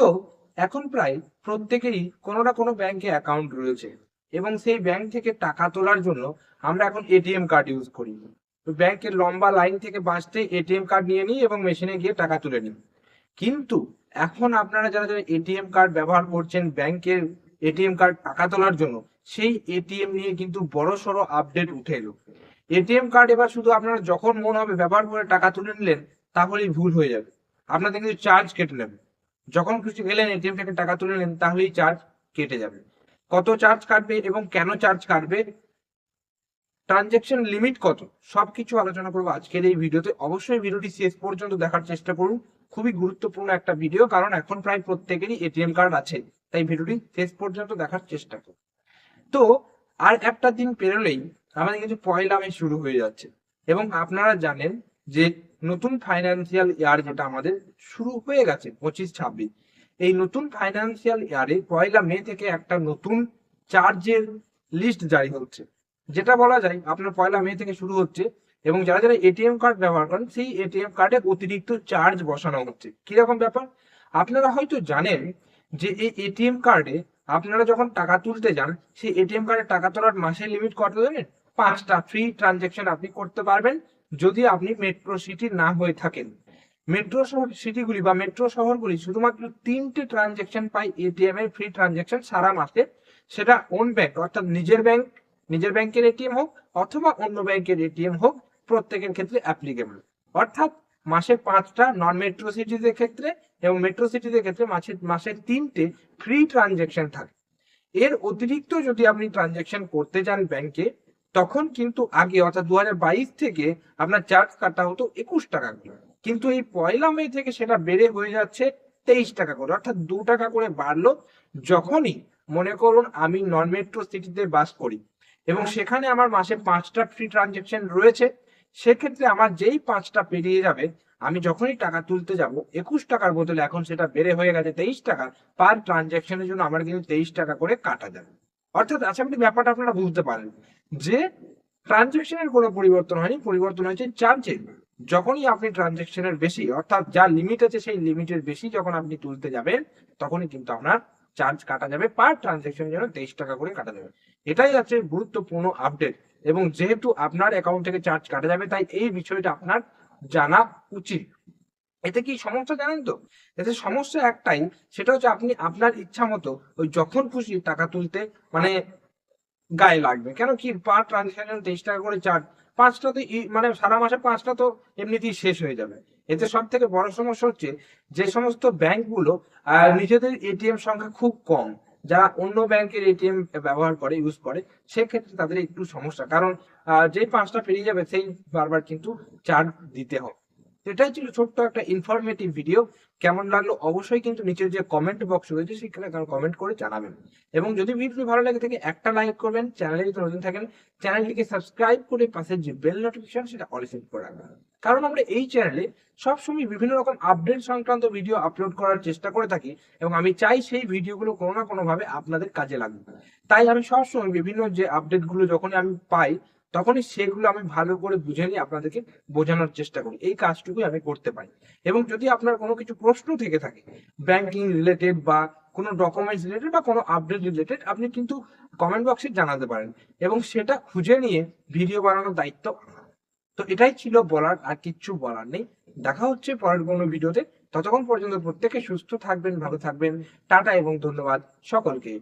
তো এখন প্রায় প্রত্যেকেরই কোনো না কোনো ব্যাংকে অ্যাকাউন্ট রয়েছে এবং সেই ব্যাংক থেকে টাকা তোলার জন্য আমরা এখন এটিএম কার্ড ইউজ করি। তো ব্যাংকের লম্বা লাইন থেকে বাঁচতে এটিএম কার্ড নিয়ে নিই এবং মেশিনে গিয়ে টাকা তুলে নিই। কিন্তু এখন আপনারা যারা যারা এটিএম কার্ড ব্যবহার করছেন ব্যাংকের এটিএম কার্ড টাকা তোলার জন্য, সেই এটিএম নিয়ে কিন্তু বড় সড়ো আপডেট উঠে এলো। এটিএম কার্ড এবার শুধু আপনারা যখন মন হবে ব্যবহার করে টাকা তুলে নিলেন, তাহলেই ভুল হয়ে যাবে। আপনাদের কিন্তু চার্জ কেটে নেবে। যখন কিছু গেলেন এটিএম থেকে টাকা তুলে নেন, তাহলেই চার্জ কেটে যাবে। কত চার্জ কাটবে এবং কেন চার্জ কাটবে? ট্রানজেকশন লিমিট কত? সবকিছু আলোচনা করব আজকের এই ভিডিওতে। অবশ্যই ভিডিওটি শেষ পর্যন্ত দেখার চেষ্টা করুন। খুবই গুরুত্বপূর্ণ একটা ভিডিও কারণ এখন প্রায় প্রত্যেকেরই এটিএম কার্ড আছে। তাই ভিডিওটি শেষ পর্যন্ত দেখার চেষ্টা করুন। তো, আর একটা দিন পেরোলেই আমাদের কিন্তু পয়লা মে শুরু হয়ে যাচ্ছে। এবং আপনারা জানেন যে নতুন ফাইন্যান্সিয়াল ইয়ার যেটা আমাদের শুরু হয়ে গেছে, পঁচিশ, ছাব্বিশ। এই নতুন ফাইন্যান্সিয়াল ইয়ারে পয়লা মে থেকে একটা নতুন চার্জের লিস্ট জারি হচ্ছে। যেটা বলা যায়, আপনার পয়লা মে থেকে শুরু হচ্ছে এবং যারা যারা এটিএম কার্ড ব্যবহার করেন, সেই এটিএম কার্ডে অতিরিক্ত চার্জ বসানো হচ্ছে। কীরকম ব্যাপার? আপনারা হয়তো জানেন যে এই এটিএম কার্ডে আপনারা যখন টাকা তুলতে যান, সেই এটিএম কার্ডে টাকা তোলার মাসের লিমিট কত জানেন? পাঁচটা ফ্রি ট্রানজেকশন আপনি করতে পারবেন, যদি আপনি মেট্রো সিটি না হয়ে থাকেন। মেট্রো সিটিগুলি বা মেট্রো শহরগুলি শুধুমাত্র তিনটে ট্রানজেকশন পায় এটিএম এর ফ্রি ট্রানজেকশন সারা মাসে। সেটা ওন ব্যাংক অর্থাৎ নিজের ব্যাংক নিজের ব্যাংকের এটিএম হোক অথবা অন্য ব্যাংকের এটিএম হোক, প্রত্যেকের ক্ষেত্রে অ্যাপ্লিকেবল অর্থাৎ মাসে পাঁচটা নন মেট্রো সিটিজের ক্ষেত্রে এবং মেট্রো সিটিজের ক্ষেত্রে মাসে মাসে তিনটে ফ্রি ট্রানজেকশন থাকে। এর অতিরিক্ত যদি আপনি ট্রানজেকশন করতে যান ব্যাংকে তখন কিন্তু আগে, অর্থাৎ দু হাজার বাইশ থেকে আপনার চার্জ কাটা হতো একুশ টাকা করে। কিন্তু এই পয়লা মে থেকে সেটা বেড়ে হয়ে যাচ্ছে তেইশ টাকা করে, অর্থাৎ দু টাকা করে বাড়লো যখনই, মনে করুন আমি নন মেট্রো সিটিতে বাস করি। এবং সেখানে আমার মাসে পাঁচটা ফ্রি ট্রানজেকশন রয়েছে, সেক্ষেত্রে আমার যেই পাঁচটা পেরিয়ে যাবে, আমি যখনই টাকা তুলতে যাব, একুশ টাকার বদলে এখন সেটা বেড়ে হয়ে গেছে তেইশ টাকা পার ট্রানজেকশনের জন্য আমার কিন্তু তেইশ টাকা করে কাটা যাবে। অর্থাৎ আশা করি ব্যাপারটা আপনারা বুঝতে পারেন যে ট্রানজেকশনের কোনো পরিবর্তন হয়নি, পরিবর্তন হয়েছে চার্জে যখনই আপনি ট্রানজেকশনের বেশি, অর্থাৎ যা লিমিট আছে সেই লিমিটের বেশি যখন আপনি তুলতে যাবেন, তখনই কিন্তু আপনার চার্জ কাটা যাবে পার ট্রানজেকশনের জন্য তেইশ টাকা করে কাটা যাবে। এটাই আছে গুরুত্বপূর্ণ আপডেট এবং যেহেতু আপনার অ্যাকাউন্ট থেকে চার্জ কাটা যাবে, তাই এই বিষয়টা আপনার জানা উচিত। এতে কি সমস্যা জানেন তো? এতে সমস্যা একটাই, সেটা হচ্ছে আপনি আপনার ইচ্ছা মতো ওই যখন খুশি টাকা তুলতে মানে গায়ে লাগবে। কেন কি পার ট্রানজেকশন তেইশ টাকা করে চার্জ পাঁচটা তো মানে সারা মাসে পাঁচটা তো এমনিতেই শেষ হয়ে যাবে। এতে সব থেকে বড় সমস্যা হচ্ছে যে সমস্ত ব্যাংকগুলো নিজেদের এটিএম সংখ্যা খুব কম। যারা অন্য ব্যাংকের এটিএম ব্যবহার করে ইউজ করে, সেক্ষেত্রে তাদের একটু সমস্যা। কারণ যেই পাঁচটা পেরিয়ে যাবে, সেই বারবার কিন্তু চার্জ দিতে হবে। এটাই ছিল ছোট্ট একটা ইনফরমেটিভ ভিডিও কেমন লাগল অবশ্যই কিন্তু নিচের যে কমেন্ট বক্স রয়েছে সেখানে কমেন্ট করে জানাবেন। এবং যদি ভিডিওটি ভালো লাগে থাকে, একটা লাইক করবেন চ্যানেলে যদি নতুন থাকেন চ্যানেলটিকে সাবস্ক্রাইব করে পাশে যে বেল নোটিফিকেশন সেটা অল সেট করে রাখবেন। কারণ আমরা এই চ্যানেলে সবসময় বিভিন্ন রকম আপডেট সংক্রান্ত ভিডিও আপলোড করার চেষ্টা করে থাকি এবং আমি চাই সেই ভিডিওগুলো কোনো না কোনো ভাবে আপনাদের কাজে লাগবে। তাই আমি সবসময় বিভিন্ন যে আপডেটগুলো যখনই আমি পাই তখনই সেগুলো আমি ভালো করে বুঝে নিয়ে আপনাদেরকে বোঝানোর চেষ্টা করি। এই কাজটুকুই আমি করতে পারি। এবং যদি আপনার কোনো কিছু প্রশ্ন থেকে থাকে ব্যাংকিং রিলেটেড বা কোনো ডকুমেন্টস রিলেটেড বা কোনো আপডেট রিলেটেড আপনি কিন্তু কমেন্ট বক্সে জানাতে পারেন এবং সেটা খুঁজে নিয়ে ভিডিও বানানোর দায়িত্ব তো এটাই ছিল বলার, আর কিচ্ছু বলার নেই। দেখা হচ্ছে পরের কোনো ভিডিওতে ততক্ষণ পর্যন্ত প্রত্যেকে সুস্থ থাকবেন, ভালো থাকবেন। টাটা এবং ধন্যবাদ সকলকে।